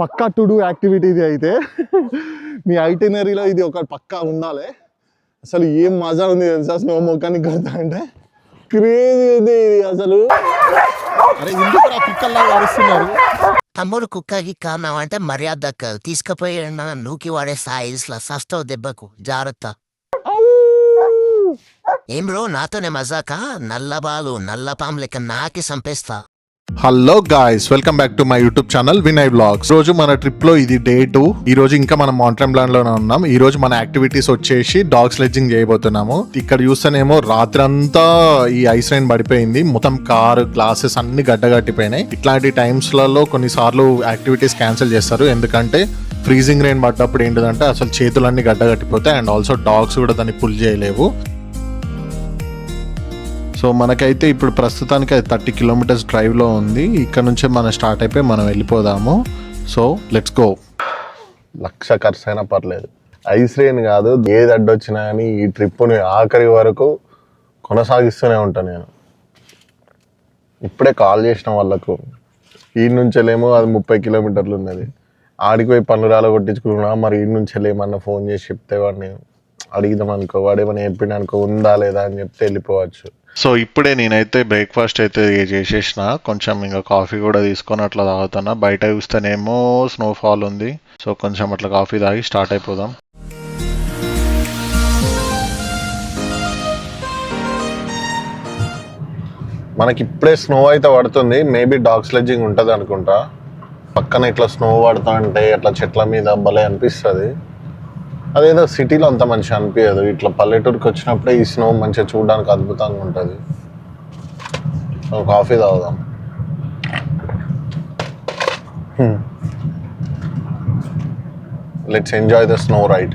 Pakka to do activity ఇది అయితే. మీ ఐటినరీలో ఇది ఒక పక్కా ఉండాలి. అసలు ఏం మజా ఉంది తెలుసా? స్నో మొక్కానికి కొడతా అంటే. క్రేజీ ఉంది ఇది అసలు. అరే ఎందుకు కుక్కల్లా అరుస్తున్నారు తమ్ముడు కుక్కకి కారణం అంటే మర్యాద దక్కదు తీసుకుపోయి నూకి వాడే సైజులో సస్తావు దెబ్బకు జాగ్రత్త. ఏం బ్రో నాతోనే మజాక? నల్ల బాలు నల్ల పాము లెక్క నాకి సంపేస్తా. Hello guys welcome back to my YouTube channel Vinay blogs రోజు మన ట్రిప్లో ఇది డే టూ ఈ రోజు ఇంకా మనం మౌంటైన్ ప్లాన్లోనే ఉన్నాం. ఈ రోజు మన యాక్టివిటీస్ వచ్చేసి డాగ్ స్లెడ్జింగ్ చేయబోతున్నాము. ఇక్కడ చూస్తేనేమో రాత్రంతా ఈ ఐస్ రైన్ పడిపోయింది. మొత్తం కార్ గ్లాసెస్ అన్ని గడ్డగట్టిపోయినాయి. ఇట్లాంటి టైమ్స్లలో కొన్నిసార్లు యాక్టివిటీస్ క్యాన్సిల్ చేస్తారు. ఎందుకంటే ఫ్రీజింగ్ రైన్ పడ్డప్పుడు ఏంటిదంటే అసలు చేతులన్నీ గడ్డగట్టిపోతాయి. అండ్ ఆల్సో డాగ్స్ కూడా దాన్ని పుల్ చేయలేవు. సో మనకైతే ఇప్పుడు ప్రస్తుతానికి అది థర్టీ కిలోమీటర్స్ డ్రైవ్లో ఉంది. ఇక్కడ నుంచే మనం స్టార్ట్ అయిపోయి మనం వెళ్ళిపోదాము. సో లెట్స్ గో లక్ష ఖర్చు అయినా పర్లేదు. ఐస్ రేన్ కాదు ఏది అడ్డొచ్చినా కానీ ఈ ట్రిప్ని ఆఖరి వరకు కొనసాగిస్తూనే ఉంటాను నేను. ఇప్పుడే కాల్ చేసిన వాళ్ళకు ఈ నుంచెలేమో అది ముప్పై కిలోమీటర్లు ఉన్నది ఆడికి పోయి పనురాలు కొట్టించుకున్నా మరి ఈ నుంచి ఏమన్నా ఫోన్ చేసి చెప్తే వాడిని అడిగిదాం అనుకో వాడు ఏమైనా చెప్పిండు అనుకో ఉందా లేదా అని చెప్తే వెళ్ళిపోవచ్చు. సో ఇప్పుడే నేనైతే బ్రేక్ఫాస్ట్ అయితే చేసేసిన. కొంచెం ఇంకా కాఫీ కూడా తీసుకొని అట్లా తాగుతున్నా. బయట చూస్తేనేమో స్నోఫాల్ ఉంది. సో కొంచెం అట్లా కాఫీ తాగి స్టార్ట్ అయిపోదాం. మనకి ఇప్పుడే స్నో అయితే పడుతుంది. మేబీ డాగ్ స్లెడ్జింగ్ ఉంటుంది అనుకుంటా. పక్కన ఇట్లా స్నో పడుతుంటే అట్లా చెట్ల మీద భలే అనిపిస్తుంది. అదేదో సిటీలో అంత మంచిగా అనిపించదు ఇట్లా పల్లెటూరుకి వచ్చినప్పుడే ఈ స్నో మంచిగా చూడడానికి అద్భుతంగా ఉంటుంది. కాఫీ తాగుదాం. Let's enjoy the snow ride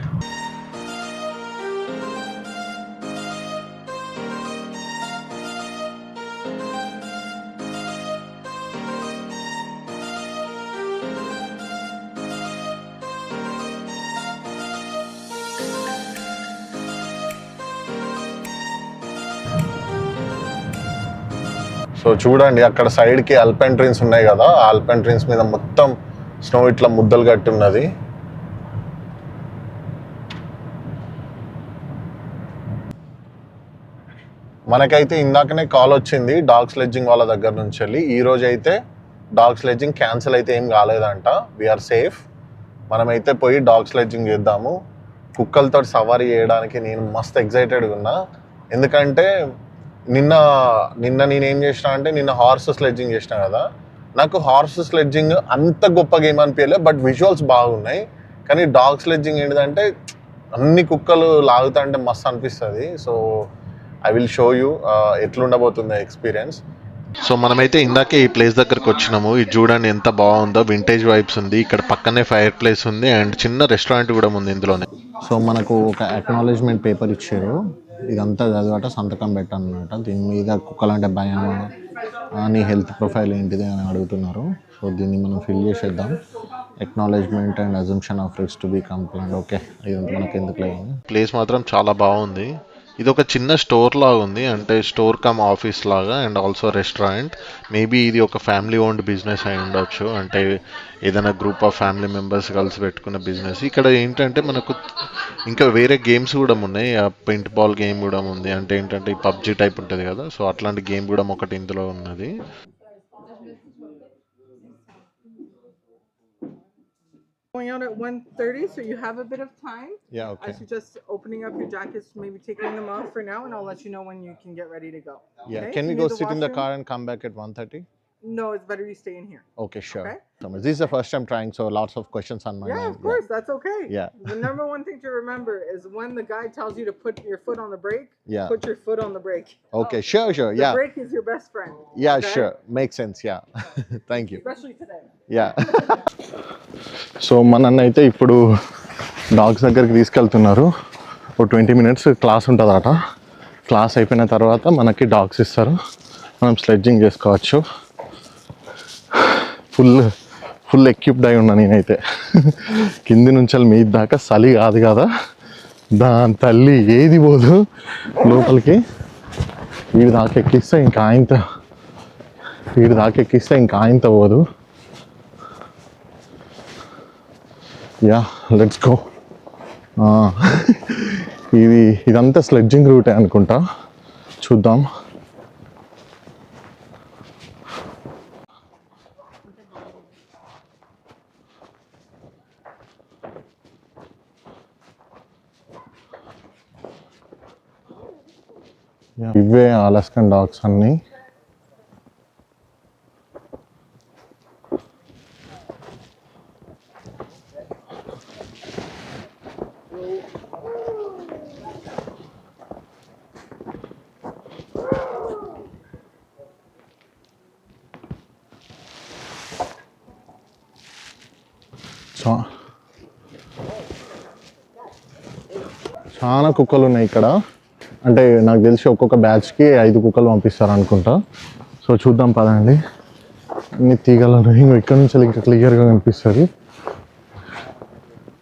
so చూడండి అక్కడ సైడ్కి అల్పెన్ ట్రీన్స్ ఉన్నాయి కదా ఆ అల్పెన్ ట్రీన్స్ మీద మొత్తం స్నో ఇట్లా ముద్దలు కట్టి ఉన్నది మనకైతే ఇందాకనే కాల్ వచ్చింది డాగ్ స్లెడ్జింగ్ వాళ్ళ దగ్గర నుంచి వెళ్ళి. ఈరోజు అయితే డాగ్ స్లెడ్జింగ్ క్యాన్సిల్ అయితే ఏం కాలేదంట. వీఆర్ సేఫ్ మనమైతే పోయి డాగ్ స్లెడ్జింగ్ చేద్దాము. కుక్కలతో సవారీ చేయడానికి నేను మస్తు ఎగ్జైటెడ్గా ఉన్నా. ఎందుకంటే నిన్న నిన్న నేను ఏం చేసిన అంటే నిన్న హార్స్ స్లెడ్జింగ్ చేసిన కదా. నాకు హార్స్ స్లెడ్జింగ్ అంత గొప్ప గేమ్ అనిపించలేదు బట్ విజువల్స్ బాగున్నాయి. కానీ డాగ్ స్లెడ్జింగ్ ఏంటిదంటే అన్ని కుక్కలు లాగుతా అంటే మస్తు అనిపిస్తుంది. So I will show you ఎట్లుండబోతుంది experience so మనమైతే ఇందాకే ఈ ప్లేస్ దగ్గరకు వచ్చినాము. ఇది చూడండి ఎంత బాగుందో. వింటేజ్ వైబ్స్ ఉంది. ఇక్కడ పక్కనే ఫైర్ ప్లేస్ ఉంది. అండ్ చిన్న రెస్టారెంట్ కూడా ఉంది ఇందులోనే. సో మనకు ఒక అక్నాలెడ్జ్మెంట్ పేపర్ ఇచ్చారు. ఇదంతా చదివాట సంతకం పెట్టనమాట దీని మీద కుక్కలంటే భయం. నీ హెల్త్ ప్రొఫైల్ ఏంటిది అని అడుగుతున్నారు. సో దీన్ని మనం ఫిల్ చేసేద్దాం. Acknowledgement and assumption of risk to be compliant okay ఇదంతా మనకి ఎందుకు లేదు ప్లేస్ మాత్రం చాలా బాగుంది. ఇది ఒక చిన్న స్టోర్ లాగా ఉంది అంటే స్టోర్ కమ్ ఆఫీస్ లాగా అండ్ ఆల్సో రెస్టారెంట్. మేబీ ఇది ఒక ఫ్యామిలీ ఓన్డ్ బిజినెస్ అయి ఉండొచ్చు. అంటే ఏదైనా గ్రూప్ ఆఫ్ ఫ్యామిలీ మెంబర్స్ కలిసి పెట్టుకున్న బిజినెస్. ఇక్కడ ఏంటంటే మనకు ఇంకా వేరే గేమ్స్ కూడా ఉన్నాయి. పెయింట్ బాల్ గేమ్ కూడా ఉంది. అంటే ఏంటంటే పబ్జి టైప్ ఉంటుంది కదా. సో అట్లాంటి గేమ్ కూడా ఒకటి ఇందులో ఉన్నది. going out at 1.30, so you have a bit of time. Yeah, okay. I suggest opening up your jackets, maybe taking them off for now, and I'll let you know when you can get ready to go. Yeah, Okay? can we You go sit in the car and come back at 1.30? no it's better you stay in here okay sure Okay. This is the first time trying so lots of questions on my yeah of course that's okay Yeah. the number one thing to remember is when the guy tells you to put your foot on the brake Yeah. put your foot on the brake okay sure sure the yeah brake is your best friend yeah okay? Sure make sense yeah thank you especially today yeah so మనన్న అయితే ఇప్పుడు dogs దగ్గరికి తీసుకెళ్తున్నారు ఓ twenty minutes class ఉంటుందట class అయిపోయిన తర్వాత మనకి dogs ఇస్తారు మనం స్లెడ్జింగ్ చేసుకోవచ్చు Full full equipped అయి ఉన్నా నేనైతే. కింది నుంచి మీ దాకా చలి కాదు కదా. దాని తల్లి ఏది పోదు లోపలికి. వీడి దాకా ఎక్కిస్తే ఇంకా ఆయంత వీడి దాకా ఎక్కిస్తే ఇంకా ఆయంత పోదు. యా లెట్స్ గో ఇది ఇదంతా స్లెడ్జింగ్ రూటే అనుకుంటా. చూద్దాం. ఇవే ఆలస్కన్ డాగ్స్ అన్నీ. చాలా కుక్కలు ఉన్నాయి ఇక్కడ. అంటే నాకు తెలిసి ఒక్కొక్క బ్యాచ్కి ఐదు కుక్కలు పంపిస్తారు అనుకుంటా సో చూద్దాం పదండి. ఇన్ని తీగలు ఉన్నాయి ఇంకో ఇక్కడ నుంచి ఇంకా క్లియర్గా కనిపిస్తుంది.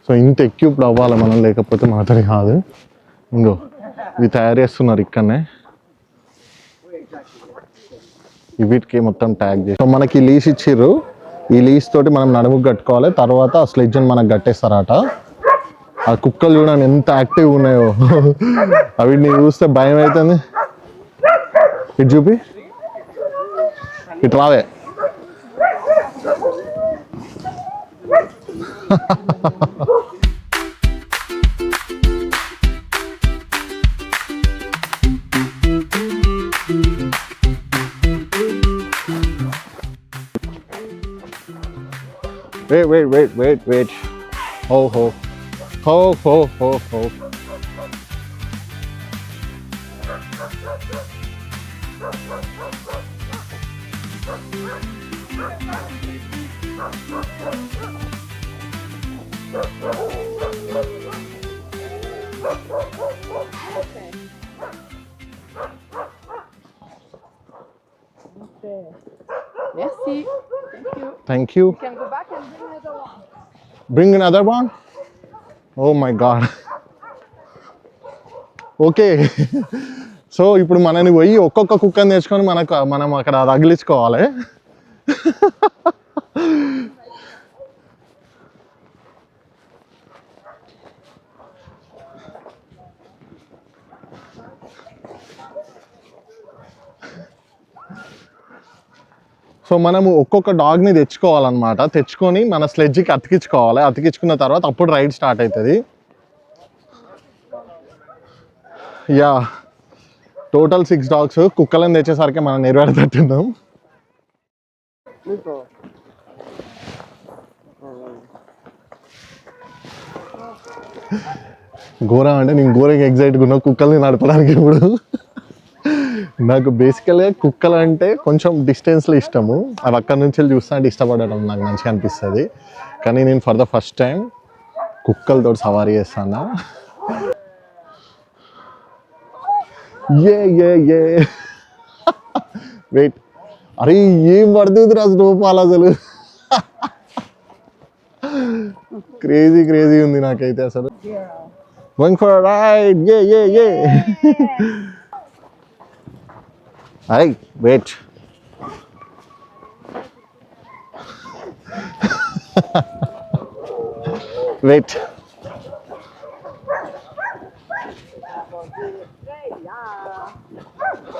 సో ఇంత ఎక్విప్డ్ అవ్వాలి మనం లేకపోతే మాత్రమే కాదు. ఇంకో ఇవి తయారు చేస్తున్నారు ఇక్కడనే. వీటికి మొత్తం ట్యాగ్ చేసి సో మనకి లీస్ ఇచ్చిర్రు. ఈ లీస్ తోటి మనం నడుముకు కట్టుకోవాలి. తర్వాత ఆ స్లెడ్జ్ని మనకు కట్టేస్తారట. ఆ కుక్కలు చూడండి ఎంత యాక్టివ్ ఉన్నాయో. అవి నీ చూస్తే భయం అవుతుంది ఇటు చూపి. ఇటు రావే. Wait, wait, wait, wait, wait. Ho, ho. Ho, ho, ho, ho. Merci. Thank you. Thank you. You can go back and bring another one. Bring another one. Oh my God okay so ఇప్పుడు మనని పోయి ఒక్కొక్క కుక్కని తెచ్చుకొని మనకు మనం అక్కడ తగిలించుకోవాలి. So మనము ఒక్కొక్క డాగ్ని తెచ్చుకోవాలన్నమాట. తెచ్చుకొని మన స్లెడ్జ్కి అతికించుకోవాలి. అతికించుకున్న తర్వాత అప్పుడు రైడ్ స్టార్ట్ అవుతుంది యా టోటల్ సిక్స్ డాగ్స్ కుక్కలను తెచ్చేసరికి మనం నెరవేరుతున్నాం ఘోర అంటే నేను ఘోరంగా ఎగ్జైట్గా ఉన్నా కుక్కల్ని నడపడానికి ఇప్పుడు. నాకు బేసికల్గా కుక్కలు అంటే కొంచెం డిస్టెన్స్లో ఇష్టము. అవి అక్కడి నుంచి వెళ్ళి చూస్తా అంటే ఇష్టపడడం నాకు మంచిగా అనిపిస్తుంది. కానీ నేను ఫర్ ద ఫస్ట్ టైం కుక్కలతో సవారీ చేస్తాను? ఏ ఏ ఏ వెయిట్ అరే ఏం పడుతుంది రా స్నోఫాల్ అసలు? క్రేజీ క్రేజీ ఉంది నాకైతే అసలు. గోయింగ్ ఫర్ రైడ్ ఏ ఏ ఏ Hey, wait. wait.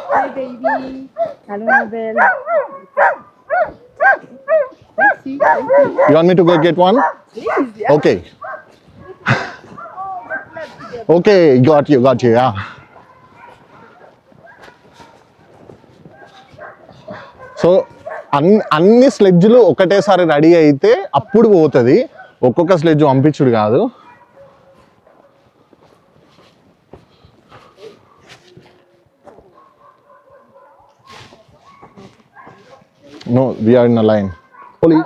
Hi, baby. Hello, Nobel. You. You want me to go get one? Please, yeah. Okay. okay, got you, got you, yeah. అన్ని అన్ని స్లెడ్జ్లు ఒకటేసారి రెడీ అయితే అప్పుడు పోతుంది. ఒక్కొక్క స్లెడ్జ్ పంపించుడు కాదు. No we're in a line ఏం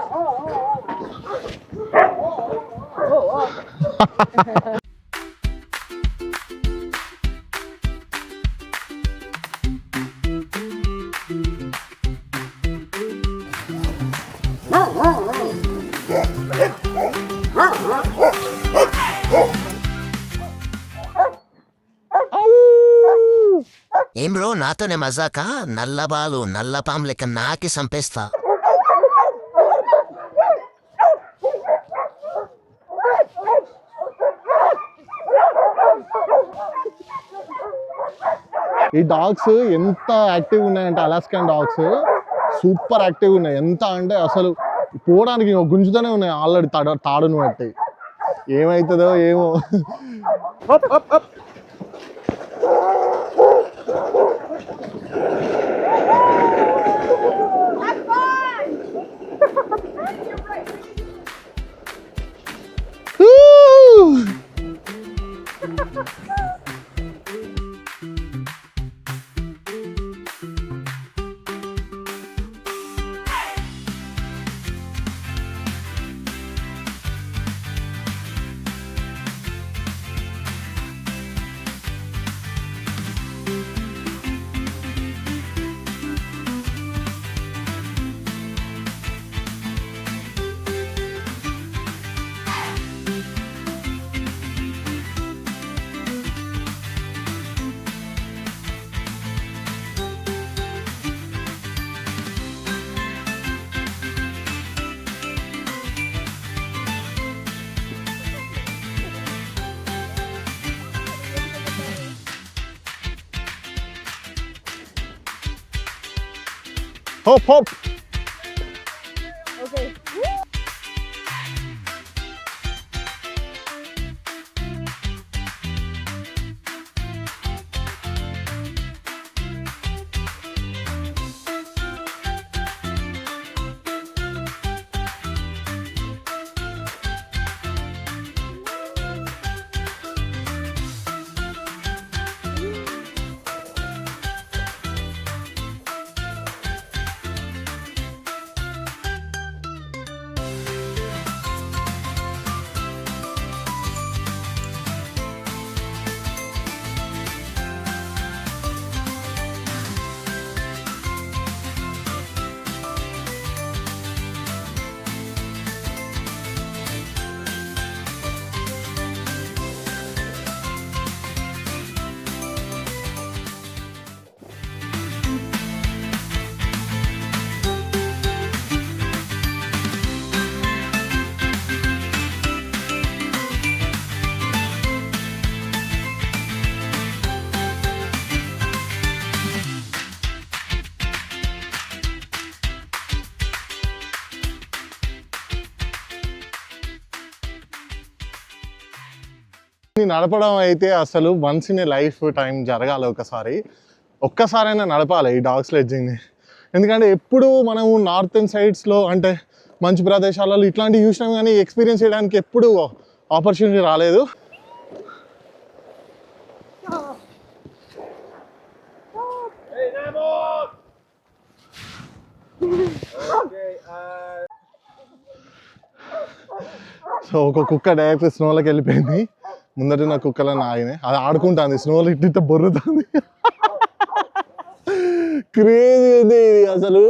నాతోనే మజాక? నల్లబాలు నల్లపాం లెక్క నాకి చంపేస్తా ఈ డాగ్స్ ఎంత యాక్టివ్ ఉన్నాయంటే అలాస్కాన్ డాగ్స్ సూపర్ యాక్టివ్ ఉన్నాయి. ఎంత అంటే అసలు పోవడానికి గుంజుతూనే ఉన్నాయి ఆల్రెడీ తాడు తాడును బట్టి. ఏమవుతుందో ఏమో. Hop hop. నడపడం అయితే అసలు once in a lifetime జరగాలి ఒకసారి. ఒక్కసారైనా నడపాలి ఈ డాగ్ స్లెడ్జింగ్ని ఎందుకంటే ఎప్పుడు మనము నార్థన్ సైడ్స్లో అంటే మంచి ప్రదేశాలలో ఇట్లాంటివి చూసినాం కానీ ఎక్స్పీరియన్స్ చేయడానికి ఎప్పుడు ఆపర్చునిటీ రాలేదు. సో ఒక కుక్క డైరెక్ట్ స్నోలోకి వెళ్ళిపోయింది. ముందట నా కుక్కలను ఆగినాయి అది ఆడుకుంటుంది స్నోలో ఇట్ట బొర్రుతుంది. క్రేజీ ఇది అసలు.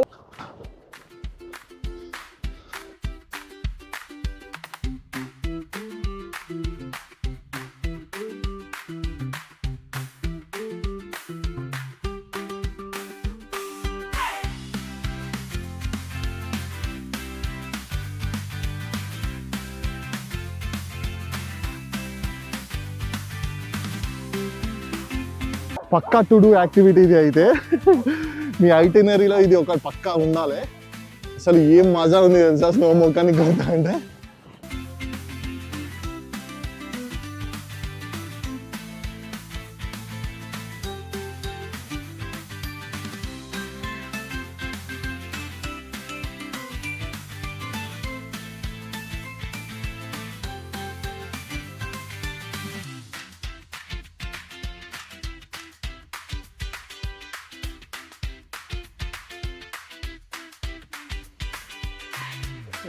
పక్కా టు డూ యాక్టివిటీ ఇది అయితే మీ ఐటినరీలో ఇది ఒక పక్కా ఉండాలి. అసలు ఏం మజా ఉంది తెలుసా? స్నో మొక్కనికి పోతా అంటే.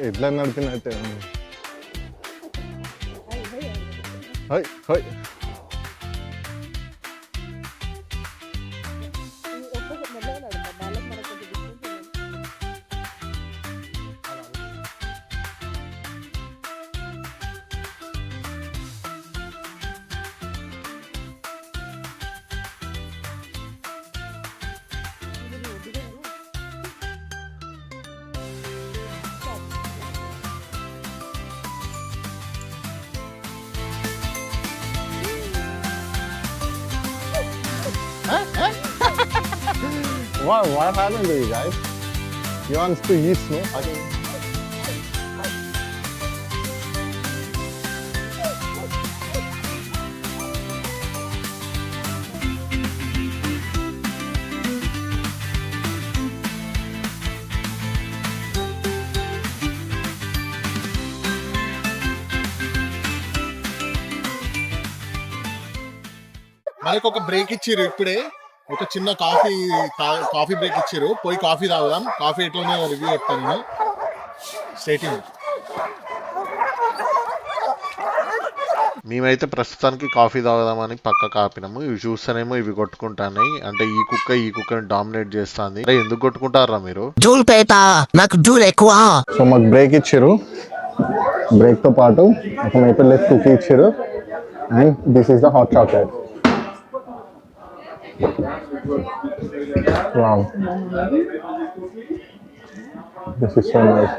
ఎట్లా నడిపినట్టే ఉంది high Hi What, what happened to you guys? You want to eat snow? I think. మనకు ఒక బ్రేక్ ఇచ్చిర్రు ఇప్పుడే ఒక చిన్న కాఫీ తా- కాఫీ బ్రేక్ ఇచ్చిర్రు పోయి కాఫీ తాగుదాం. కాఫీ ఎట్లనే రివ్యూ చెప్తాను నేను. స్టేటింగ్ మేమైతే ప్రస్తుతానికి కాఫీ తాగుదామని పక్క కాపినాము. ఇవి చూస్తేనేమో ఇవి కొట్టుకుంటాయి అంటే ఈ కుక్క ఈ కుక్కని డామినేట్ చేస్తుంది. అరే ఎందుకు కొట్టుకుంటారా మీరు? జూల్ పేట నాకు జూల్ ఎక్కువ. సో మాకు బ్రేక్ ఇచ్చారు. బ్రేక్తో పాటు ఒక మేపల్ లెస్ కుకీ ఇచ్చారు. And this is the hot chocolate wow this is so nice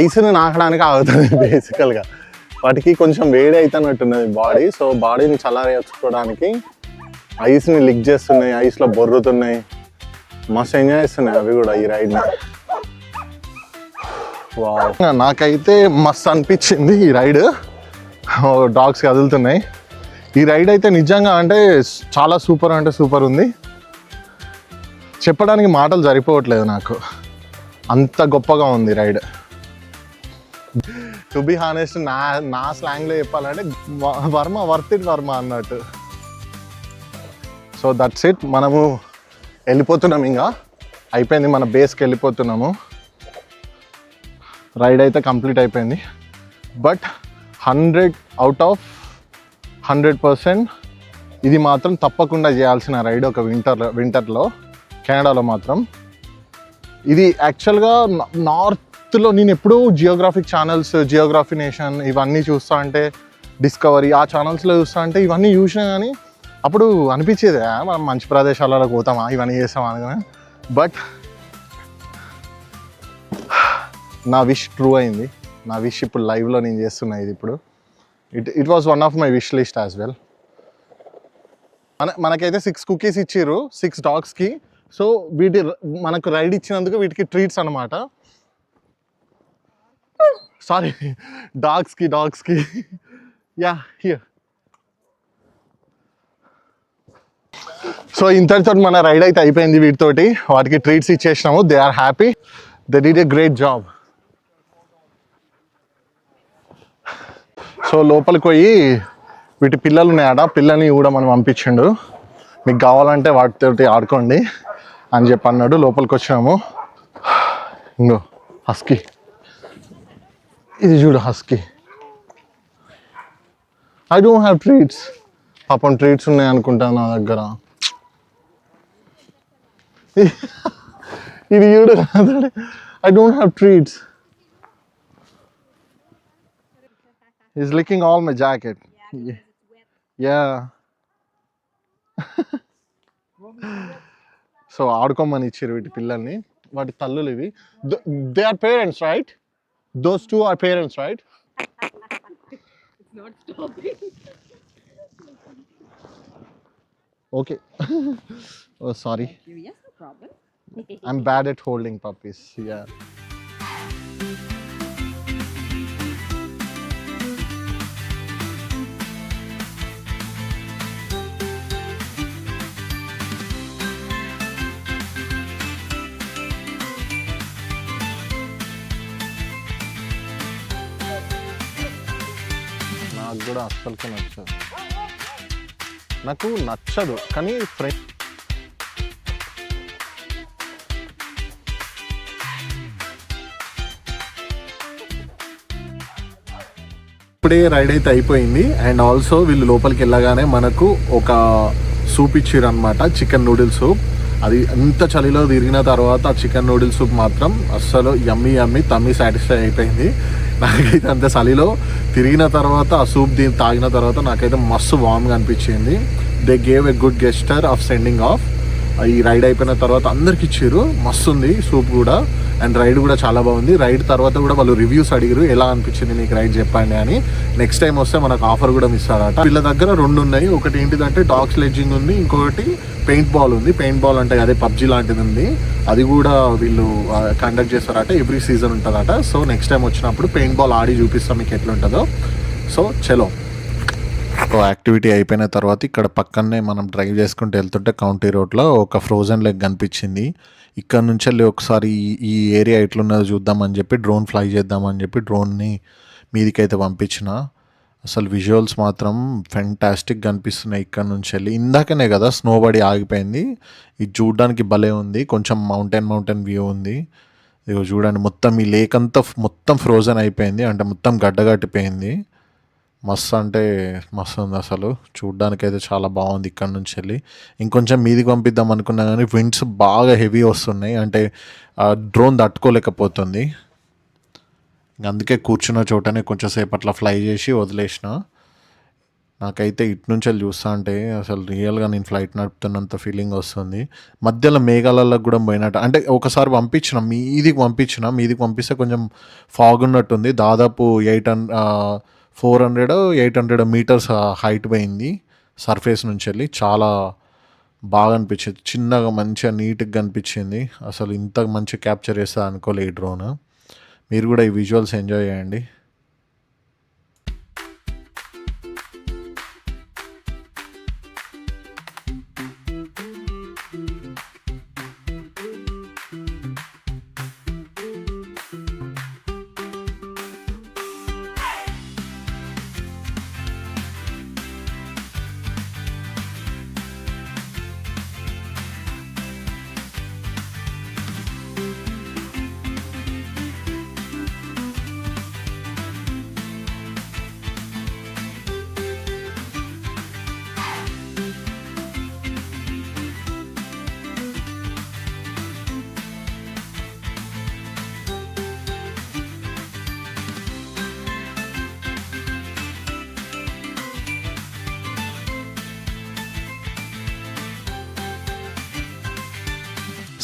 ఐస్ని నాకడానికి ఆగుతుంది బేసికల్గా వాటికి కొంచెం వేడి అవుతున్నట్టున్నది బాడీ సో బాడీని చల్లారేసుకోవడానికి ఐస్ని లిక్ చేస్తున్నాయి ఐస్లో బొర్రుతున్నాయి. మస్తు ఎంజాయ్ చేస్తున్నాయి అవి కూడా ఈ రైడ్ని వావ్ నాకైతే మస్తు అనిపించింది ఈ రైడ్ డాగ్స్ కదులుతున్నాయి. ఈ రైడ్ అయితే నిజంగా అంటే చాలా సూపర్ అంటే సూపర్ ఉంది. చెప్పడానికి మాటలు సరిపోవట్లేదు నాకు. అంత గొప్పగా ఉంది రైడ్ టు బి హానెస్ట్ నా నా స్లాంగ్లో చెప్పాలంటే వర్మ వర్త్ ఇట్ వర్మ అన్నట్టు. సో దట్స్ ఇట్ మనము వెళ్ళిపోతున్నాం ఇంకా. అయిపోయింది మన బేస్కి వెళ్ళిపోతున్నాము. రైడ్ అయితే కంప్లీట్ అయిపోయింది. But hundred out of hundred percent ఇది మాత్రం తప్పకుండా చేయాల్సిన రైడ్ ఒక వింటర్ వింటర్లో కెనడాలో మాత్రం. ఇది యాక్చువల్గా నార్త్ డెప్త్లో నేను ఎప్పుడూ జియోగ్రాఫిక్ ఛానల్స్ జియోగ్రఫీ నేషన్ ఇవన్నీ చూస్తా అంటే డిస్కవరీ ఆ ఛానల్స్లో చూస్తా అంటే ఇవన్నీ చూసినా కానీ అప్పుడు అనిపించేది మనం మంచి ప్రదేశాలలో పోతామా? ఇవన్నీ చేస్తామా? అని బట్ నా విష్ ట్రూ అయింది. నా విష్ ఇప్పుడు లైవ్లో నేను చేస్తున్నా ఇది ఇప్పుడు. It it was one of my wish list as well మన మనకైతే సిక్స్ కుకీస్ ఇచ్చారు సిక్స్ డాగ్స్కి సో వీటి మనకు రైడ్ ఇచ్చినందుకు వీటికి ట్రీట్స్ అనమాట సారీ డాగ్స్కి డాగ్స్కి యా హియర్ సో ఇంతటితో మన రైడ్ అయితే అయిపోయింది వీటితోటి. వాటికి treats ఇచ్చేసినాము. They are happy they did a great job so లోపలికి పోయి వీటి పిల్లలు ఉన్నాయట పిల్లల్ని కూడా మనం పంపించిండు. మీకు కావాలంటే వాటితోటి ఆడుకోండి అని చెప్పి అన్నాడు. లోపలికి వచ్చినాము. ఇంకో హస్కీ ఇది చూడు husky I don't have treats పాపం ట్రీట్స్ ఉన్నాయి అనుకుంటా నా దగ్గర. ఇది చూడు I don't have treats is licking all my jacket yeah so ఆడుకోమని ఇచ్చారు వీటి పిల్లల్ని. వాటి తల్లులు ఇవి. They are parents right Those two are parents, right? it's not stopping. okay. oh, sorry. Yes, no problem. I'm bad at holding puppies. Yeah. కూడా అస్సలకి నచ్చదు. నాకు నచ్చదు కానీ ఫ్రెండ్ ఇప్పుడే రైడ్ అయితే అయిపోయింది. అండ్ ఆల్సో వీళ్ళు లోపలికి వెళ్ళగానే మనకు ఒక సూప్ ఇచ్చారు అనమాట చికెన్ నూడిల్స్ సూప్ అది అంత చలిలో తిరిగిన తర్వాత ఆ చికెన్ నూడిల్స్ సూప్ మాత్రం అస్సలు యమ్మీ యమ్మీ తమ్మి సాటిస్ఫై అయిపోయింది. నాకైతే అంత చలిలో తిరిగిన తర్వాత ఆ సూప్ దీన్ని తాగిన తర్వాత నాకైతే మస్తు వామ్గా అనిపించింది. They gave a good gesture of sending off ఈ రైడ్ అయిపోయిన తర్వాత అందరికి ఇచ్చారు. మస్తు ఉంది సూప్ కూడా. అండ్ రైడ్ కూడా చాలా బాగుంది. రైడ్ తర్వాత కూడా వాళ్ళు రివ్యూస్ అడిగారు ఎలా అనిపించింది నీకు రైడ్ చెప్పండి అని. నెక్స్ట్ టైం వస్తే మనకు ఆఫర్ కూడా ఇస్తారట వీళ్ళ దగ్గర రెండు ఉన్నాయి. ఒకటి ఏంటిదంటే డాగ్ స్లెడ్జింగ్ ఉంది. ఇంకొకటి పెయింట్ బాల్ ఉంది. పెయింట్ బాల్ అంటే అదే పబ్జి లాంటిది ఉంది అది కూడా వీళ్ళు కండక్ట్ చేస్తారట. ఎవ్రీ సీజన్ ఉంటుందట. సో నెక్స్ట్ టైం వచ్చినప్పుడు పెయింట్ బాల్ ఆడి చూపిస్తాం మీకు ఎట్లుంటుందో. సో చలో. యాక్టివిటీ అయిపోయిన తర్వాత ఇక్కడ పక్కనే మనం డ్రైవ్ చేసుకుంటూ వెళ్తుంటే కౌంటీ రోడ్లో ఒక ఫ్రోజన్ లెగ్ కనిపించింది. ఇక్కడ నుంచి వెళ్ళి ఒకసారి ఈ- ఈ ఏరియా ఎట్లున్నదో చూద్దామని చెప్పి డ్రోన్ ఫ్లై చేద్దామని చెప్పి డ్రోన్ని మీదికైతే పంపించిన. అసలు విజువల్స్ మాత్రం ఫెంటాస్టిక్ కనిపిస్తున్నాయి ఇక్కడ నుంచి వెళ్ళి. ఇందాకనే కదా స్నో పడి ఆగిపోయింది. ఇది చూడడానికి భలే ఉంది. కొంచెం మౌంటైన్ మౌంటైన్ వ్యూ ఉంది. ఇదిగో చూడండి మొత్తం ఈ లేక్ అంతా మొత్తం ఫ్రోజన్ అయిపోయింది. అంటే మొత్తం గడ్డగట్టిపోయింది. మస్తు అంటే మస్తు ఉంది అసలు. చూడ్డానికి అయితే చాలా బాగుంది ఇక్కడ నుంచి వెళ్ళి. ఇంకొంచెం మీదికి పంపిద్దాం అనుకున్నా కానీ విండ్స్ బాగా హెవీ వస్తున్నాయి. అంటే డ్రోన్ తట్టుకోలేకపోతుంది. అందుకే కూర్చున్న చోటనే కొంచెం సేపు అట్లా ఫ్లై చేసి వదిలేసిన. నాకైతే ఇటు నుంచి వెళ్ళి చూస్తా అంటే అసలు రియల్గా నేను ఫ్లైట్ నడుపుతున్నంత ఫీలింగ్ వస్తుంది. మధ్యలో మేఘాలలో కూడా పోయినట్టు. అంటే ఒకసారి పంపించిన మీదికి పంపించిన మీదికి పంపిస్తే కొంచెం ఫాగ్ ఉన్నట్టుంది. దాదాపు eight hundred four hundred eight hundred metres height పోయింది సర్ఫేస్ నుంచి వెళ్ళి. చాలా బాగా అనిపించింది. చిన్నగా మంచిగా నీట్గా కనిపించింది అసలు ఇంత మంచి క్యాప్చర్ చేస్తా అనుకోలే ఈ డ్రోన్ మీరు కూడా ఈ విజువల్స్ ఎంజాయ్ చేయండి.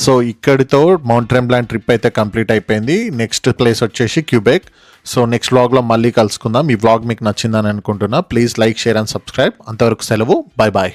సో ఇక్కడితో మౌంట్ ట్రెంబ్లాండ్ ట్రిప్ అయితే కంప్లీట్ అయిపోయింది. నెక్స్ట్ ప్లేస్ వచ్చేసి క్యూబెక్ సో నెక్స్ట్ వ్లాగ్లో మళ్ళీ కలుసుకుందాం. ఈ వ్లాగ్ మీకు నచ్చిందని అనుకుంటున్నా. Please like share and subscribe అంతవరకు సెలవు. Bye bye